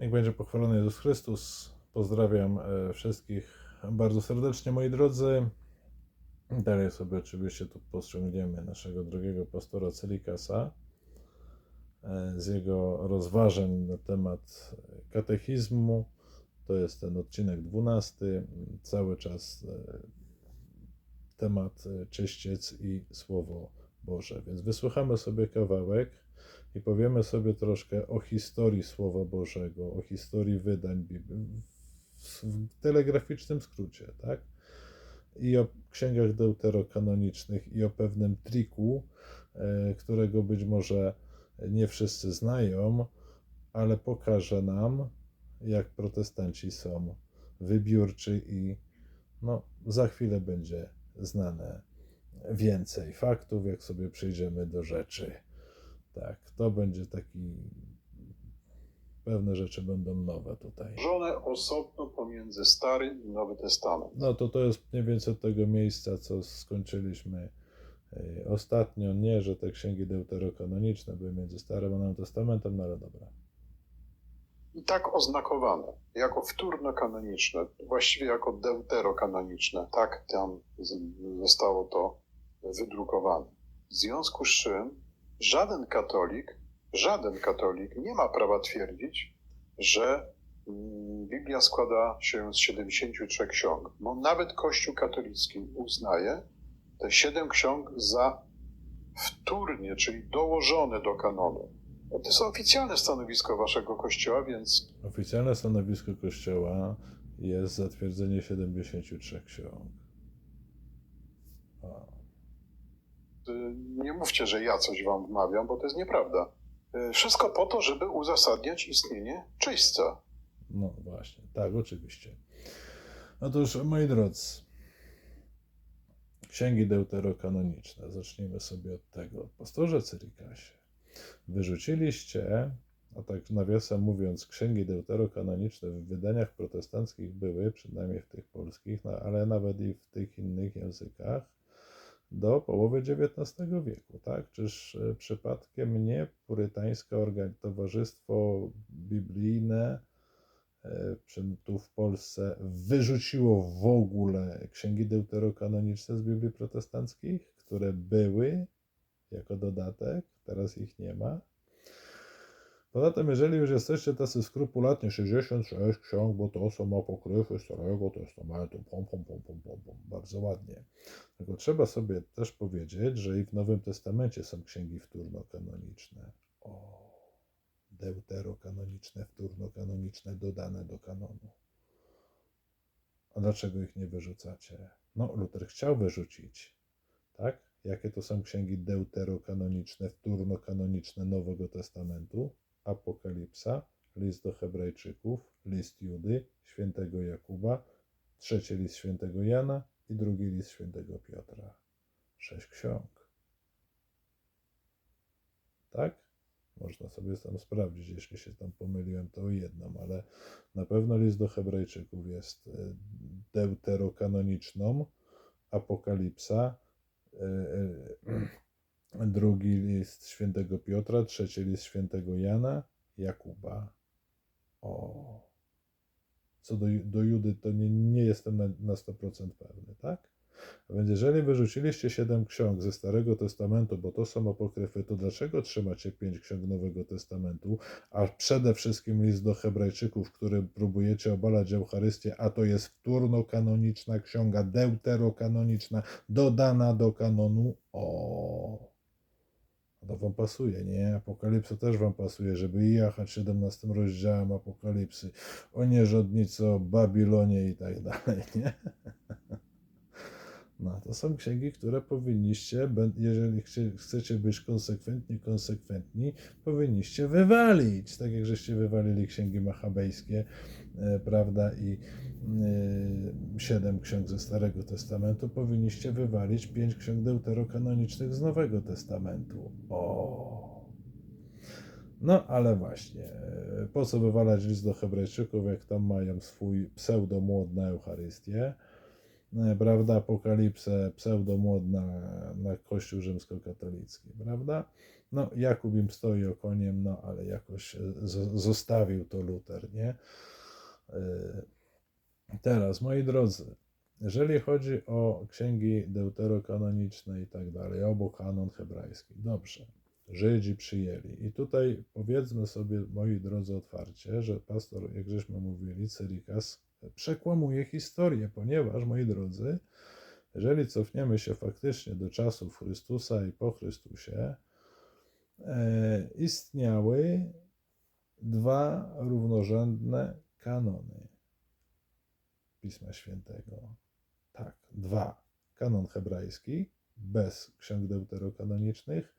Niech będzie pochwalony Jezus Chrystus. Pozdrawiam e, wszystkich bardzo serdecznie, moi drodzy. Dalej sobie oczywiście tu podciągniemy naszego drogiego pastora Celikasa e, z jego rozważań na temat katechizmu. To jest ten odcinek 12. Cały czas e, temat czyściec i Słowo Boże. Więc wysłuchamy sobie kawałek i powiemy sobie troszkę o historii Słowa Bożego, o historii wydań Biblii w, telegraficznym skrócie, tak? I o księgach deuterokanonicznych i o pewnym triku, e, którego być może nie wszyscy znają, ale pokaże nam, jak protestanci są wybiórczy i no, za chwilę będzie znane więcej faktów, jak sobie przejdziemy do rzeczy. Tak, to będzie taki. Pewne rzeczy będą nowe tutaj. Żone osobno pomiędzy Stary i Nowy Testament. No to to jest mniej więcej od tego miejsca, co skończyliśmy y, ostatnio. Nie, że te księgi deuterokanoniczne były między Starym a Nowym Testamentem, no ale dobra. I tak oznakowane jako wtórno-kanoniczne, właściwie jako deuterokanoniczne. Tak tam zostało to wydrukowane. W związku z czym żaden katolik, żaden katolik nie ma prawa twierdzić, że mm, Biblia składa się z 73 ksiąg. No, nawet Kościół katolicki uznaje te siedem ksiąg za wtórnie, czyli dołożone do kanonu. No, To jest oficjalne stanowisko waszego kościoła, więc Oficjalne stanowisko Kościoła jest zatwierdzenie 73 ksiąg. Y, nie mówcie, że ja coś wam wmawiam, bo to jest nieprawda. Y, Wszystko po to, żeby uzasadniać istnienie czyśćca. No właśnie, tak, oczywiście. Otóż, moi drodzy, księgi deuterokanoniczne. Zacznijmy sobie od tego. Pastorze Cyrikasie, wyrzuciliście, a tak nawiasem mówiąc, księgi deuterokanoniczne w wydaniach protestanckich były, przynajmniej w tych polskich, no, ale nawet i w tych innych językach, do połowy XIX wieku, tak? Czyż e, przypadkiem nie purytańskie towarzystwo biblijne, e, tu w Polsce wyrzuciło w ogóle księgi deuterokanoniczne z Biblii protestanckich, które były jako dodatek, teraz ich nie ma. Poza tym, jeżeli już jesteście tacy skrupulatni, 66 ksiąg, bo to są apokryfy Starego Testamentu, pom, pom, pom, pom, pom, pom, bardzo ładnie. Tylko trzeba sobie też powiedzieć, że i w Nowym Testamencie są księgi wtórno-kanoniczne. O, deuterokanoniczne, wtórno-kanoniczne dodane do kanonu. A dlaczego ich nie wyrzucacie? No, Luther chciał wyrzucić, tak? Jakie to są księgi deuterokanoniczne, wtórno-kanoniczne Nowego Testamentu? Apokalipsa, list do Hebrajczyków, list Judy, świętego Jakuba, trzeci list świętego Jana i drugi list świętego Piotra. Sześć ksiąg. Tak? Można sobie tam sprawdzić, jeśli się tam pomyliłem, to o jedną, ale na pewno list do Hebrajczyków jest e, deuterokanoniczną, Apokalipsa, e, e, drugi list świętego Piotra, trzeci list świętego Jana, Jakuba. O. Co do, do Judy, to nie, nie jestem na, na 100% pewny, tak? A więc jeżeli wyrzuciliście siedem ksiąg ze Starego Testamentu, bo to są apokryfy, to dlaczego trzymacie pięć ksiąg Nowego Testamentu, a przede wszystkim list do Hebrajczyków, który próbujecie obalać Eucharystię, a to jest wtórno-kanoniczna ksiąga, deuterokanoniczna, dodana do kanonu? O, to wam pasuje, nie? Apokalipsa też wam pasuje, żeby jechać 17 rozdziałem Apokalipsy o nierządnicy, o Babilonie i tak dalej, nie? No, to są księgi, które powinniście, jeżeli chcecie być konsekwentni, konsekwentni, powinniście wywalić. Tak jak żeście wywalili księgi machabejskie, e, prawda, i e, siedem ksiąg ze Starego Testamentu, powinniście wywalić pięć ksiąg deuterokanonicznych z Nowego Testamentu. O! No, ale właśnie, e, po co wywalać list do Hebrajczyków, jak tam mają swój pseudomłod na Eucharystię? E, prawda, apokalipsę, pseudomłod na, na Kościół rzymskokatolicki, prawda? No, Jakub im stoi okoniem, no ale jakoś e, zostawił to Luter, nie? E, Teraz, moi drodzy, jeżeli chodzi o księgi deuterokanoniczne i tak dalej, albo kanon hebrajski, dobrze, Żydzi przyjęli. I tutaj powiedzmy sobie, moi drodzy, otwarcie, że pastor, jak żeśmy mówili, Cyrikas przekłamuje historię, ponieważ, moi drodzy, jeżeli cofniemy się faktycznie do czasów Chrystusa i po Chrystusie, e, istniały dwa równorzędne kanony Pisma Świętego. Tak, dwa. Kanon hebrajski bez ksiąg deuterokanonicznych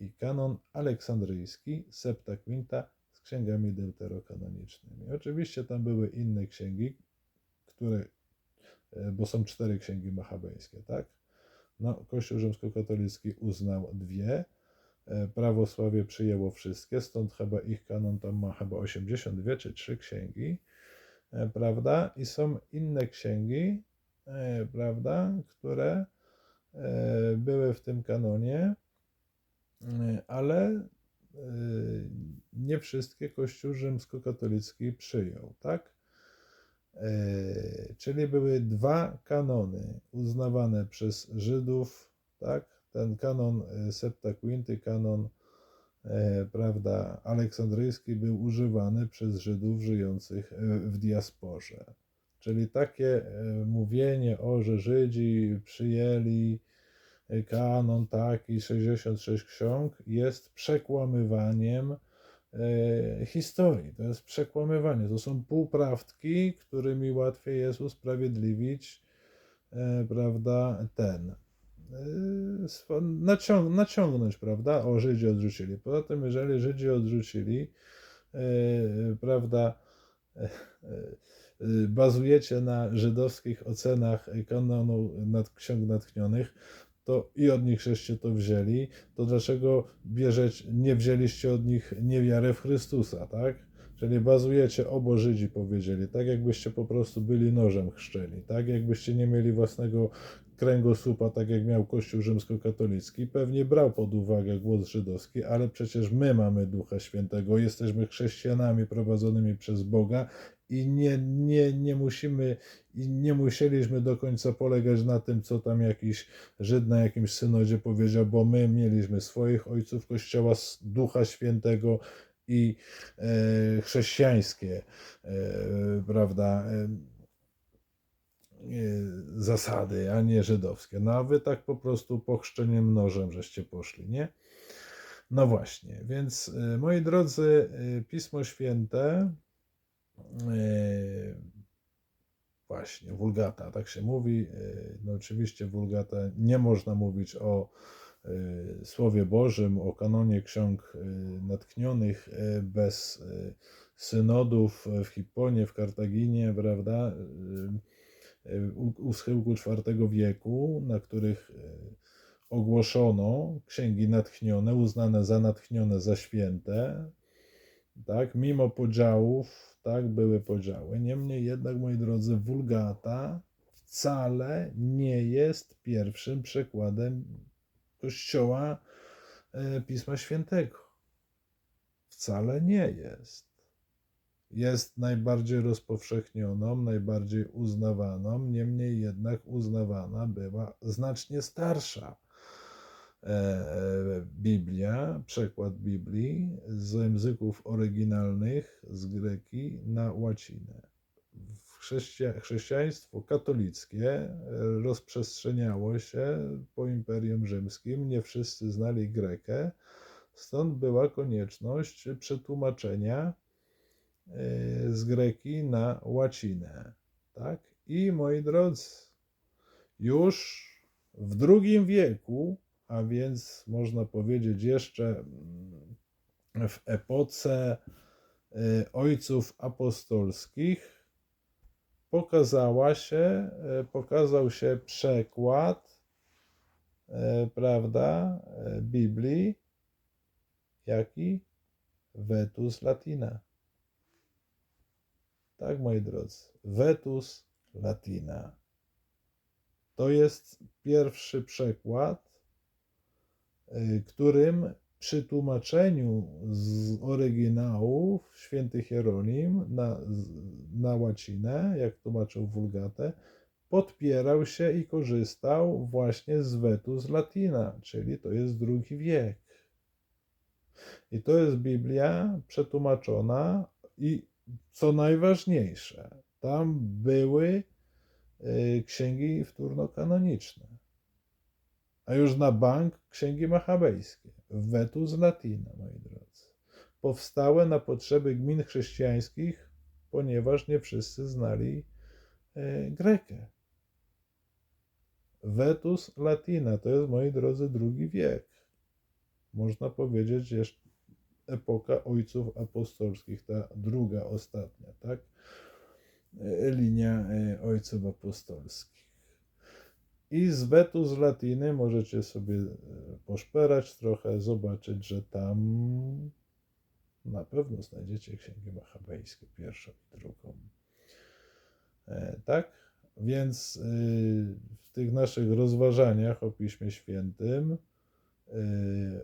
i kanon aleksandryjski Septaquinta z księgami deuterokanonicznymi. Oczywiście tam były inne księgi, które, e, bo są cztery księgi machabejskie, tak? No, Kościół rzymskokatolicki uznał dwie, e, prawosławie przyjęło wszystkie, stąd chyba ich kanon tam ma chyba 82 czy 3 księgi, e, prawda? I są inne księgi, prawda, które były w tym kanonie, ale nie wszystkie Kościół rzymskokatolicki przyjął, tak? E, Czyli były dwa kanony uznawane przez Żydów, tak? Ten kanon e, Septaquinty, kanon e, prawda, aleksandryjski był używany przez Żydów żyjących w diasporze. Czyli takie mówienie o, że Żydzi przyjęli kanon taki, 66 ksiąg, jest przekłamywaniem e, historii. To jest przekłamywanie. To są półprawdki, którymi łatwiej jest usprawiedliwić, e, prawda, ten. e, Naciąg, naciągnąć, prawda? O, Żydzi odrzucili. Poza tym, jeżeli Żydzi odrzucili, prawda, bazujecie na żydowskich ocenach kanonu nad, ksiąg natchnionych, to i od nich żeście to wzięli, to dlaczego bierzeć, nie wzięliście od nich niewiarę w Chrystusa, tak? Czyli bazujecie, obo Żydzi powiedzieli, tak jakbyście po prostu byli nożem chrzczeni, tak jakbyście nie mieli własnego kręgosłupa, tak jak miał Kościół rzymskokatolicki, pewnie brał pod uwagę głos żydowski, ale przecież my mamy Ducha Świętego, jesteśmy chrześcijanami prowadzonymi przez Boga i nie, nie, nie musimy i nie musieliśmy do końca polegać na tym, co tam jakiś Żyd na jakimś synodzie powiedział, bo my mieliśmy swoich ojców Kościoła, Ducha Świętego i e, chrześcijańskie, e, prawda, e, e, zasady, a nie żydowskie. No a wy tak po prostu pochrzczeniem nożem żeście poszli, nie? No właśnie, więc e, moi drodzy, e, Pismo Święte, właśnie, wulgata, tak się mówi. e, No oczywiście wulgata nie można mówić o e, Słowie Bożym, o kanonie ksiąg e, natchnionych e, bez e, synodów w Hipponie, w Kartaginie, prawda, e, e, u, u schyłku IV wieku, na których e, ogłoszono księgi natchnione, uznane za natchnione, za święte, tak, mimo podziałów, tak, były podziały. Niemniej jednak, moi drodzy, wulgata wcale nie jest pierwszym przekładem Kościoła e, Pisma Świętego. Wcale nie jest. Jest najbardziej rozpowszechnioną, najbardziej uznawaną, niemniej jednak uznawana była znacznie starsza Biblia, przekład Biblii z języków oryginalnych z greki na łacinę. Chrześcijaństwo katolickie e, rozprzestrzeniało się po Imperium Rzymskim. Nie wszyscy znali Grekę, stąd była konieczność przetłumaczenia e, z greki na łacinę. Tak? I moi drodzy, już w II wieku, a więc można powiedzieć jeszcze mm, w epoce y, ojców apostolskich, pokazała się, e, pokazał się przekład, e, prawda, Biblii, jaki? Vetus Latina. Tak, moi drodzy, Vetus Latina. To jest pierwszy przekład, y, którym przy tłumaczeniu z oryginałów święty Hieronim na, na łacinę, jak tłumaczył Vulgatę, podpierał się i korzystał właśnie z Vetus Latina, czyli to jest drugi wiek. I to jest Biblia przetłumaczona i co najważniejsze, tam były y, księgi wtórno-kanoniczne. A już na bank księgi machabejskie, Vetus Latina, moi drodzy. Powstałe na potrzeby gmin chrześcijańskich, ponieważ nie wszyscy znali y, Grekę. Vetus Latina to jest, moi drodzy, drugi wiek. Można powiedzieć, jeszcze epoka ojców apostolskich, ta druga, ostatnia, tak? E, Linia e, ojców apostolskich. I z Vetus Latiny możecie sobie e, poszperać trochę, zobaczyć, że tam na pewno znajdziecie księgi machabejskie, pierwszą i drugą. E, Tak? Więc y, w tych naszych rozważaniach o Piśmie Świętym,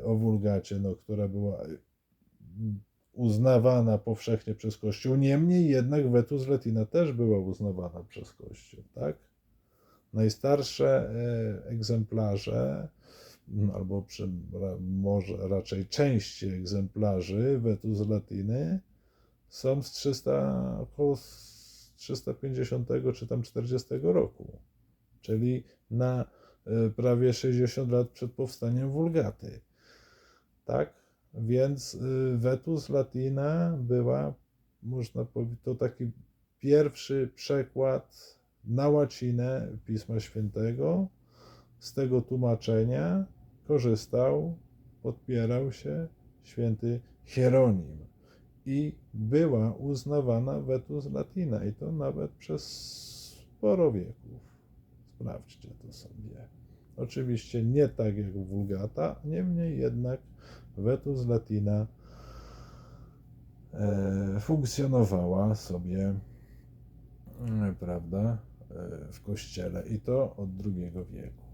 o Wulgacie, no, która była uznawana powszechnie przez Kościół, niemniej jednak Vetus Latina też była uznawana przez Kościół, tak? Najstarsze e, egzemplarze, m, albo przy, może raczej części egzemplarzy Vetus Latiny są z 300, około z 350 czy tam 40 roku, czyli na e, prawie 60 lat przed powstaniem Wulgaty. Tak? Więc Vetus Latina była, można powiedzieć, to taki pierwszy przekład na łacinę Pisma Świętego. Z tego tłumaczenia korzystał, podpierał się święty Hieronim i była uznawana Vetus Latina i to nawet przez sporo wieków. Sprawdźcie to sobie. Oczywiście nie tak jak Vulgata, niemniej jednak Vetus Latina e, funkcjonowała sobie, e, prawda, w kościele i to od II wieku.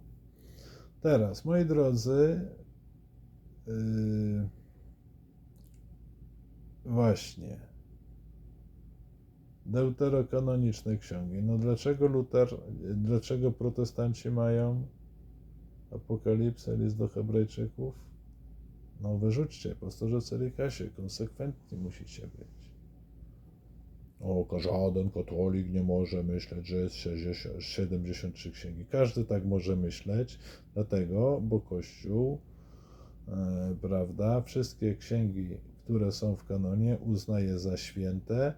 Teraz, moi drodzy, y, właśnie, deuterokanoniczne księgi. No dlaczego Luter, dlaczego protestanci mają Apokalipsę, list do Hebrajczyków? No wyrzućcie, pastorze Celikasie, konsekwentni musicie być. O, żaden katolik nie może myśleć, że jest 60, 73 księgi. Każdy tak może myśleć, dlatego, bo Kościół, e, prawda, wszystkie księgi, które są w kanonie, uznaje za święte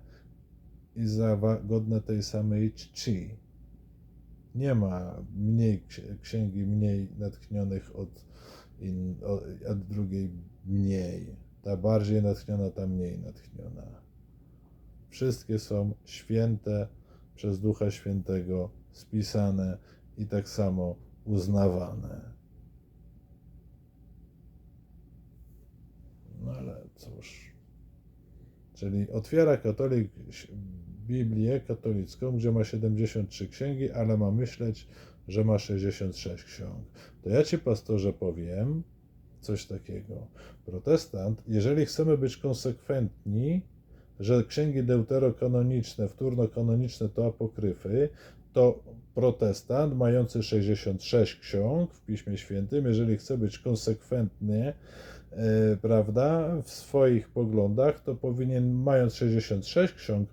i za godne tej samej czci. Nie ma mniej ksi- księgi mniej natchnionych od, in, od drugiej mniej. Ta bardziej natchniona, ta mniej natchniona. Wszystkie są święte przez Ducha Świętego, spisane i tak samo uznawane. No ale cóż. Czyli otwiera katolik Biblię katolicką, gdzie ma 73 księgi, ale ma myśleć, że ma 66 ksiąg. To ja ci, pastorze, powiem coś takiego. Protestant, jeżeli chcemy być konsekwentni, że księgi deuterokanoniczne, wtórno-kanoniczne to apokryfy, to protestant mający 66 ksiąg w Piśmie Świętym, jeżeli chce być konsekwentny, e, prawda, w swoich poglądach, to powinien, mając 66 ksiąg,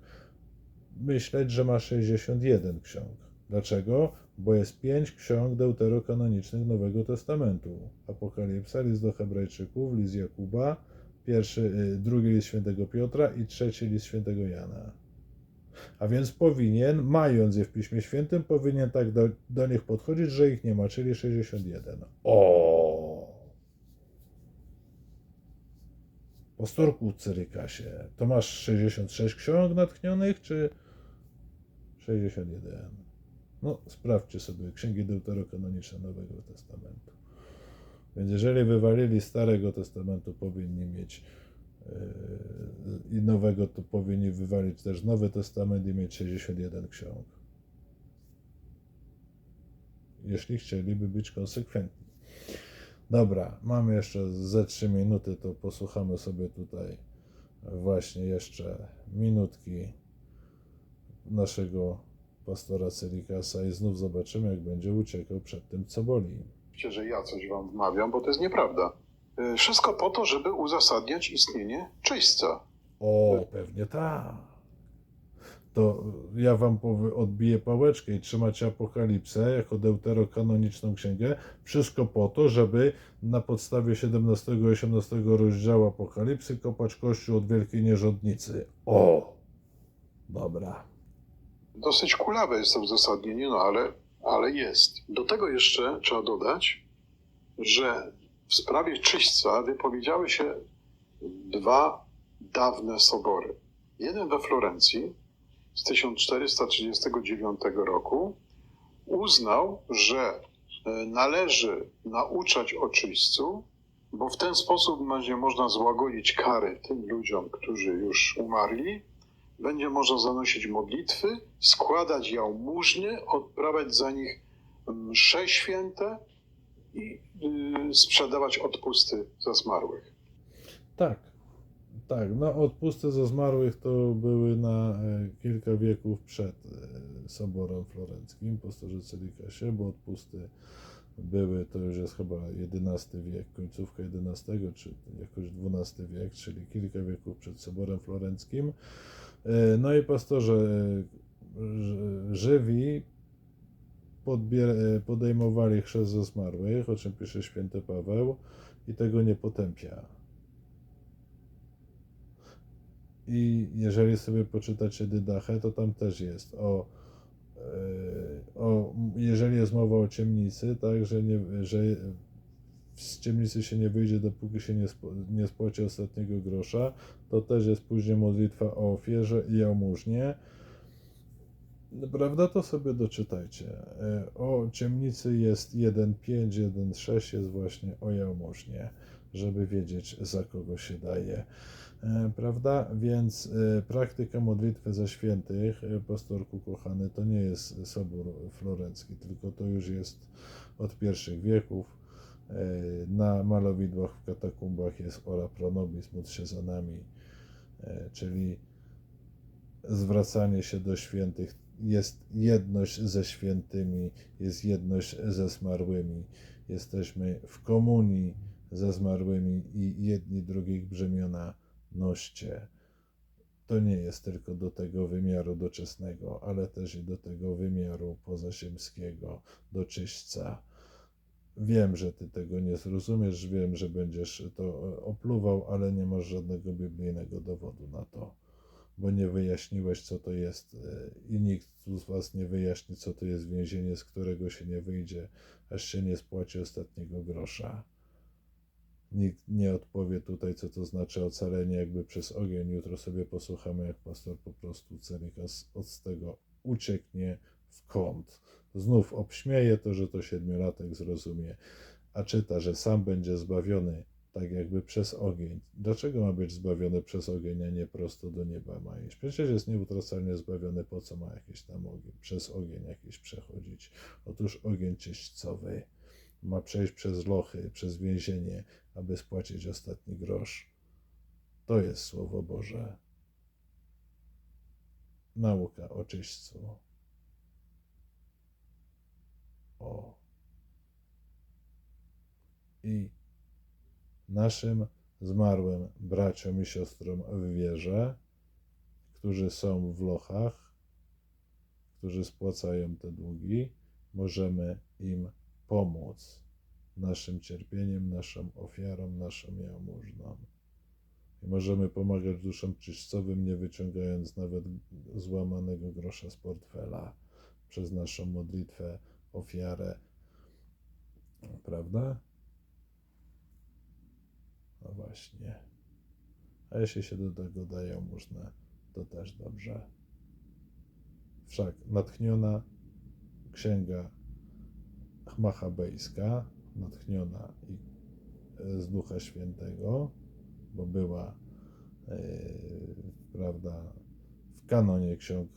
myśleć, że ma 61 ksiąg. Dlaczego? Bo jest pięć ksiąg deuterokanonicznych Nowego Testamentu. Apokalipsa, list do Hebrajczyków, list Jakuba, pierwszy, y, drugi list świętego Piotra i trzeci list świętego Jana. A więc powinien, mając je w Piśmie Świętym, powinien tak do, do nich podchodzić, że ich nie ma, czyli 61. O! Postorku Cyrykasie, to masz 66 ksiąg natchnionych, czy 61? No, sprawdźcie sobie księgi deuterokanoniczne Nowego Testamentu. Więc jeżeli wywalili Starego Testamentu, powinni mieć yy, i Nowego, to powinni wywalić też Nowy Testament i mieć 61 ksiąg. Jeśli chcieliby być konsekwentni. Dobra, mamy jeszcze ze 3 minuty, to posłuchamy sobie tutaj właśnie jeszcze minutki naszego pastora Celikasa i znów zobaczymy, jak będzie uciekał przed tym, co boli. Że ja coś wam wmawiam, bo to jest nieprawda. Y, Wszystko po to, żeby uzasadniać istnienie czyśćca. O, pewnie tak. To ja wam odbiję pałeczkę i trzymacie Apokalipsę jako deuterokanoniczną księgę. Wszystko po to, żeby na podstawie 17 i 18 rozdziału Apokalipsy kopać kościół od wielkiej nierządnicy. O! Dobra. Dosyć kulawe jest to uzasadnienie, no ale, ale jest. Do tego jeszcze trzeba dodać, że w sprawie czyśćca wypowiedziały się dwa dawne sobory. Jeden we Florencji z 1439 roku uznał, że e, należy nauczać o czyśćcu, bo w ten sposób będzie można złagodzić kary tym ludziom, którzy już umarli, będzie można zanosić modlitwy, składać jałmużny, odprawiać za nich msze święte i y, sprzedawać odpusty za zmarłych. Tak, tak. No, odpusty za zmarłych to były na e, kilka wieków przed e, Soborem Florenckim, pastorze Celikasie, bo odpusty były, to już jest chyba XI wiek, końcówka XI czy jakoś XII wiek, czyli kilka wieków przed Soborem Florenckim. E, No i pastorze e, żywi e, podejmowali chrzest ze zmarłych, o czym pisze święty Paweł, i tego nie potępia. I jeżeli sobie poczytacie Dydachę, to tam też jest o, o jeżeli jest mowa o ciemnicy, tak, że, nie, że z ciemnicy się nie wyjdzie, dopóki się nie, spo, nie spłaci ostatniego grosza, to też jest później modlitwa o ofierze i jałmużnie. Prawda, to sobie doczytajcie. E, O ciemnicy jest 1.5, 1.6 jest właśnie o jałmużnie, żeby wiedzieć za kogo się daje. E, Prawda? Więc e, praktyka modlitwy za świętych, e, pastorku kochany, to nie jest sobór florencki, tylko to już jest od pierwszych wieków. Na malowidłach w katakumbach jest ora pro nobis, módl się za nami, czyli zwracanie się do świętych, jest jedność ze świętymi, jest jedność ze zmarłymi. Jesteśmy w komunii ze zmarłymi i jedni drugich brzemiona noście. To nie jest tylko do tego wymiaru doczesnego, ale też i do tego wymiaru pozaziemskiego, do. Wiem, że ty tego nie zrozumiesz, wiem, że będziesz to e, opluwał, ale nie masz żadnego biblijnego dowodu na to bo nie wyjaśniłeś, co to jest e, i nikt z Was nie wyjaśni, co to jest więzienie, z którego się nie wyjdzie, aż się nie spłaci ostatniego grosza. Nikt nie odpowie tutaj, co to znaczy ocalenie jakby przez ogień. Jutro sobie posłuchamy, jak pastor po prostu Celikas od tego ucieknie w kąt. Znów obśmieje to, że to siedmiolatek zrozumie, a czyta, że sam będzie zbawiony tak jakby przez ogień. Dlaczego ma być zbawiony przez ogień, a nie prosto do nieba ma iść? Przecież jest nieutracalnie zbawiony, po co ma jakiś tam ogień, przez ogień jakiś przechodzić? Otóż ogień czyśćcowy ma przejść przez lochy, przez więzienie, aby spłacić ostatni grosz. To jest Słowo Boże. Nauka o czyśćcu. O. I naszym zmarłym braciom i siostrom w wierze, którzy są w lochach, którzy spłacają te długi, możemy im pomóc naszym cierpieniem, naszą ofiarą, naszą jałmużną. I możemy pomagać duszom czyśćcowym, nie wyciągając nawet złamanego grosza z portfela przez naszą modlitwę, ofiarę. Prawda? No właśnie. A jeśli się do tego dają można, to też dobrze. Wszak natchniona księga machabejska, natchniona e, z Ducha Świętego, bo była, e, prawda, w kanonie ksiąg,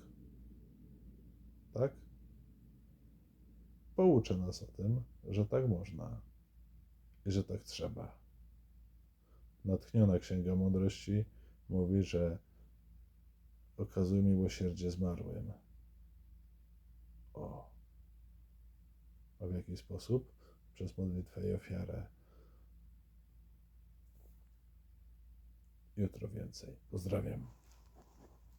tak? Pouczy nas o tym, że tak można. i że tak trzeba. Natchniona Księga Mądrości mówi, że okazuj miłosierdzie zmarłym. O. A w jaki sposób? Przez modlitwę i ofiarę. Jutro więcej. Pozdrawiam.